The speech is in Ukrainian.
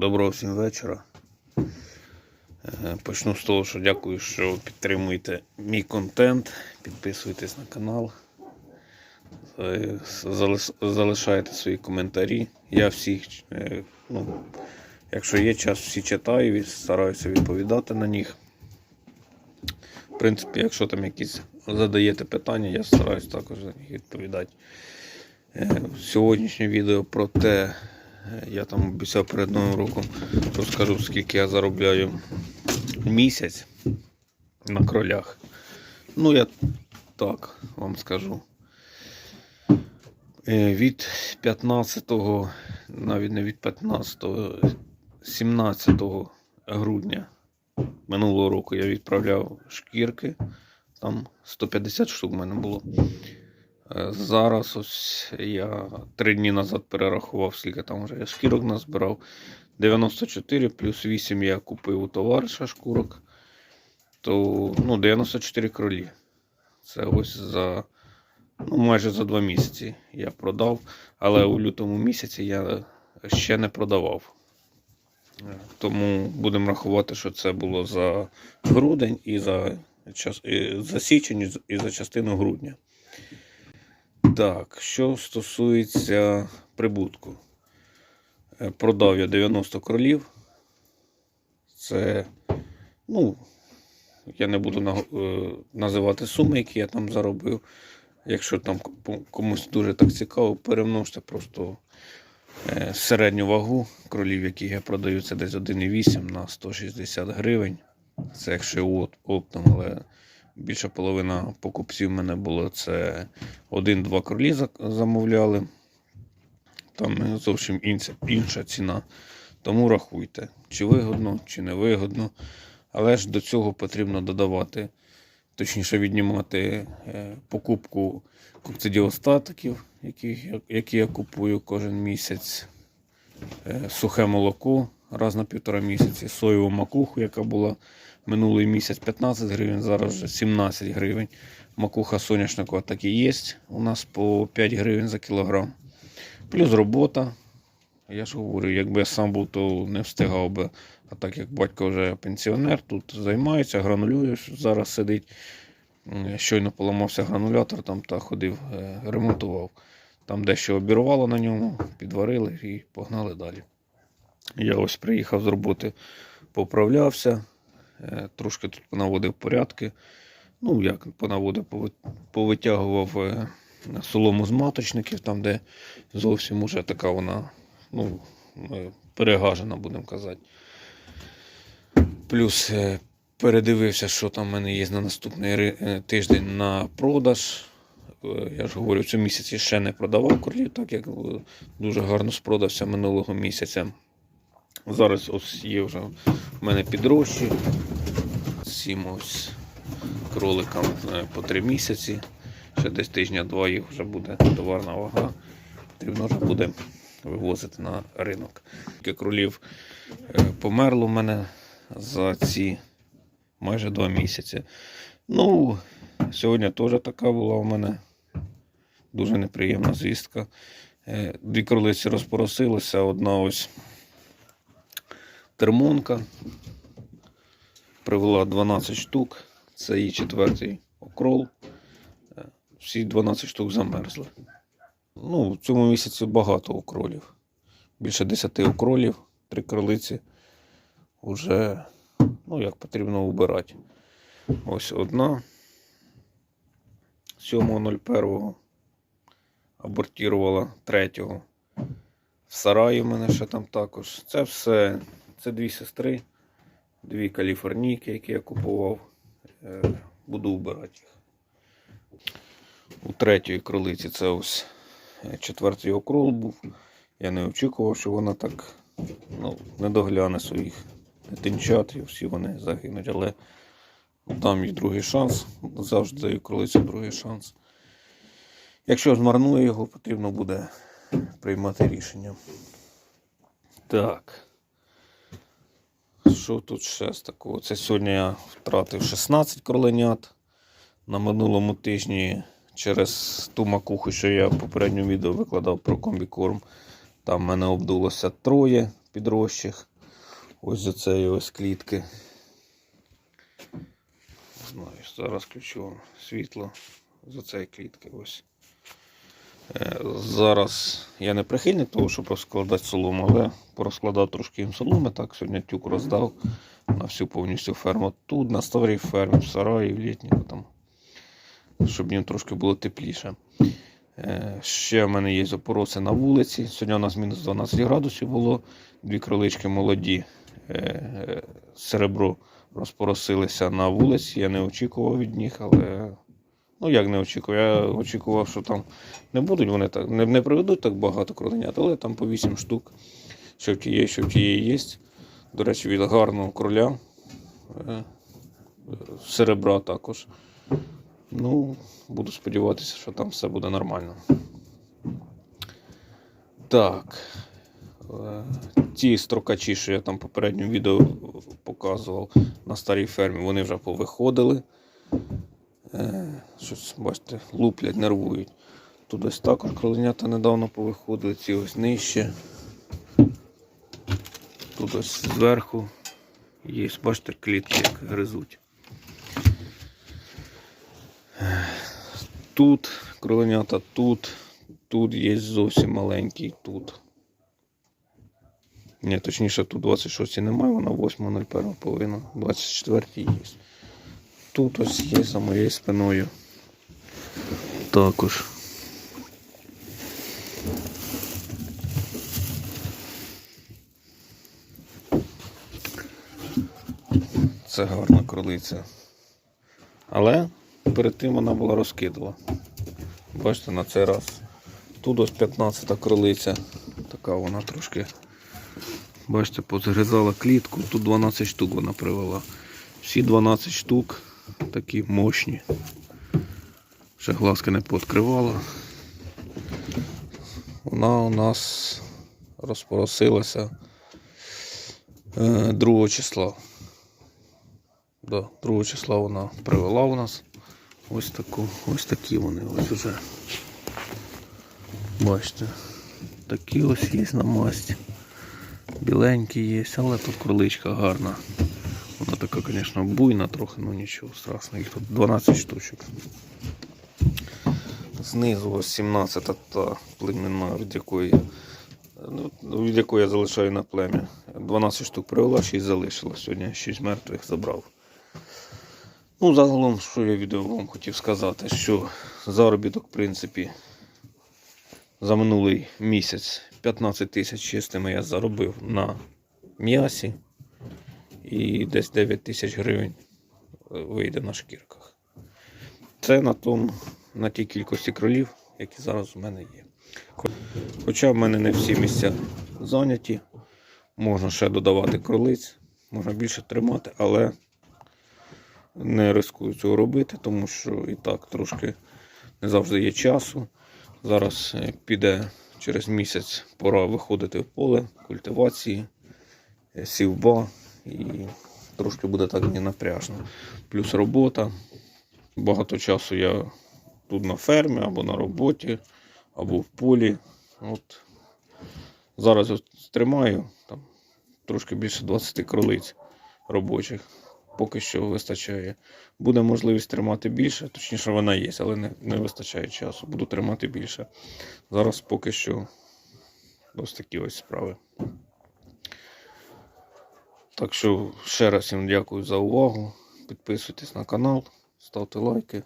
Доброго всім вечора. Е, Почну з того, що дякую, що підтримуєте мій контент. Підписуйтесь на канал. Е, Залишайте свої коментарі. Я всіх, е, ну, якщо є час, всі читаю і стараюся відповідати на них. В принципі, якщо там якісь задаєте питання, я стараюсь також на них відповідати. Сьогоднішнє відео про те, я там обіцяв перед новим роком, розкажу, скільки я заробляю місяць на кролях. Ну, я так вам скажу. Е, Від 15, навіть не від 15, 17 грудня минулого року я відправляв шкірки. Там 150 штук в мене було. Зараз ось я три дні назад перерахував, скільки там вже я шкірок назбирав. 94 плюс 8 я купив у товариша шкурок. То ну, 94 кролі. Це ось за ну, майже за два місяці я продав. Але у лютому місяці я ще не продавав. Е, Тому будемо рахувати, що це було за грудень і за, час, і за січень і за частину грудня. Так, що стосується прибутку. Е, Продав я 90 кролів. Це, ну, я не буду е, називати суми, які я там заробив. Якщо там комусь дуже так цікаво, перемножте просто е, середню вагу кролів, які я продаю, це десь 1,8 на 160 гривень. Це якщо оптом, але більша половина покупців в мене було це один-два кролі замовляли. Там зовсім інша, інша ціна. Тому рахуйте, чи вигодно, чи не вигодно. Але ж до цього потрібно додавати, точніше віднімати е, покупку кокцидіостатиків, які, які я купую кожен місяць. Е, Сухе молоко раз на півтора місяці, соєву макуху, яка була минулий місяць 15 гривень, зараз вже 17 гривень. Макуха соняшникова так і є. У нас по 5 гривень за кілограм. Плюс робота. Я ж говорю, якби я сам був, то не встигав би. А так як батько вже пенсіонер, тут займається, гранулює, зараз сидить. Щойно поламався гранулятор, там та ходив, е, ремонтував. Там дещо обірвало на ньому, підварили і погнали далі. Я ось приїхав з роботи, поправлявся, е, трошки тут понаводив порядки. Ну, як понаводив, повитягував е, солому з маточників, там, де зовсім уже така вона ну, е, перегажена, будемо казати. Плюс передивився, що там в мене є на наступний тиждень на продаж. Я ж говорю, в цьому місяці ще не продавав кролів, так як дуже гарно спродався минулого місяця. Зараз ось є вже в мене підрощі. Цим ось кроликам е, по три місяці. Ще десь тижня-два їх вже буде товарна вага. Потрібно вже буде вивозити на ринок. Кілька кролів е, померло в мене за ці майже два місяці. Ну, сьогодні теж така була у мене дуже неприємна звістка. Е, Дві кролиці розпоросилися, одна ось термонка. Привела 12 штук. Це її четвертий окрол. Е, Всі 12 штук замерзли. Ну, в цьому місяці багато окролів. Більше 10 окролів, три кролиці вже ну, як потрібно убирати. Ось одна. 7.01 абортувала третього. В сараї в мене ще там також. Це все. Це дві сестри, дві каліфорнійки, які я купував. Е, Буду вбирати їх. У третьої кролиці це ось е, четвертий окрол був. Я не очікував, що вона так ну, не догляне своїх дитинчат, і всі вони загинуть, але дам їй другий шанс. Завжди даю кролиці другий шанс. Якщо змарную його, потрібно буде приймати рішення. Так. Що тут ще з такого? Це сьогодні я втратив 16 кроленят. На минулому тижні через ту макуху, що я в попередньому відео викладав про комбікорм, там в мене обдулося троє. підрощих. Ось за цієї ось клітки. Знаю, зараз включу світло за цієї клітки. Ось. Е, Зараз я не прихильник того, щоб розкладати солому, але порозкладав трошки їм соломи. Так, сьогодні тюк роздав на всю повністю ферму. Тут, на старій фермі, в сараї, в літньому там, щоб їм трошки було тепліше. Е, Ще в мене є опороси на вулиці. Сьогодні у нас мінус 12 градусів було. Дві кролички молоді. е, Серебро розпоросилися на вулиці. Я не очікував від них, але. Ну, як не очікував? Я очікував, що там не будуть вони так, не, не приведуть так багато кроленят, але там по 8 штук. Що в тієї, що в тієї є. До речі, від гарного кроля. е, е, Серебра також. Ну, буду сподіватися, що там все буде нормально. Так. Е, Ті строкачі, що я там попередньому відео показував на старій фермі, вони вже повиходили. Е, Щось, бачите, луплять, нервують. Тут ось також кроленята недавно повиходили, ці ось нижче. Тут ось зверху є, бачите, клітки, як гризуть. Тут кроленята, тут, тут є зовсім маленький тут. Ні, точніше, тут 26 немає, вона 8.01 повинна, 24 є. Тут ось є за моєю спиною. Також. Це гарна кролиця. Але перед тим вона була розкидала. Бачите, на цей раз. Тут ось 15-та кролиця. Така вона трошки. Бачите, позгризала клітку. Тут 12 штук вона привела. Всі 12 штук такі мощні. Ще глазки не пооткривала. Вона у нас розпоросилася е, 2 числа. Да, 2 числа вона привела у нас ось таку, ось такі вони ось уже. Бачите, такі ось є на масті. Біленькі є, але тут кроличка гарна. Вона така, звісно, буйна трохи, ну нічого страшного. Їх тут 12 штучок. Знизу ось 17 та племінна, від якої, ну, від якої я залишаю на плем'я. 12 штук привела, 6 залишила. Сьогодні 6 мертвих забрав. Ну, загалом, що я відео вам хотів сказати, що заробіток, в принципі, за минулий місяць 15 тисяч чистими я заробив на м'ясі і десь 9 тисяч гривень е, вийде на шкірках. Це на тому, на тій кількості кролів, які зараз у мене є. Хоча в мене не всі місця зайняті, можна ще додавати кролиць, можна більше тримати, але не рискую цього робити, тому що і так трошки не завжди є часу. Зараз е, піде через місяць пора виходити в поле, культивації, е, сівба і трошки буде так мені напряжно. Плюс робота. Багато часу я тут на фермі або на роботі, або в полі. От. Зараз ось тримаю там, трошки більше 20 кролиць робочих. Поки що вистачає. Буде можливість тримати більше, точніше вона є, але не, не вистачає часу. Буду тримати більше. Зараз поки що ось такі ось справи. Так що ще раз всім дякую за увагу. Підписуйтесь на канал, ставте лайки.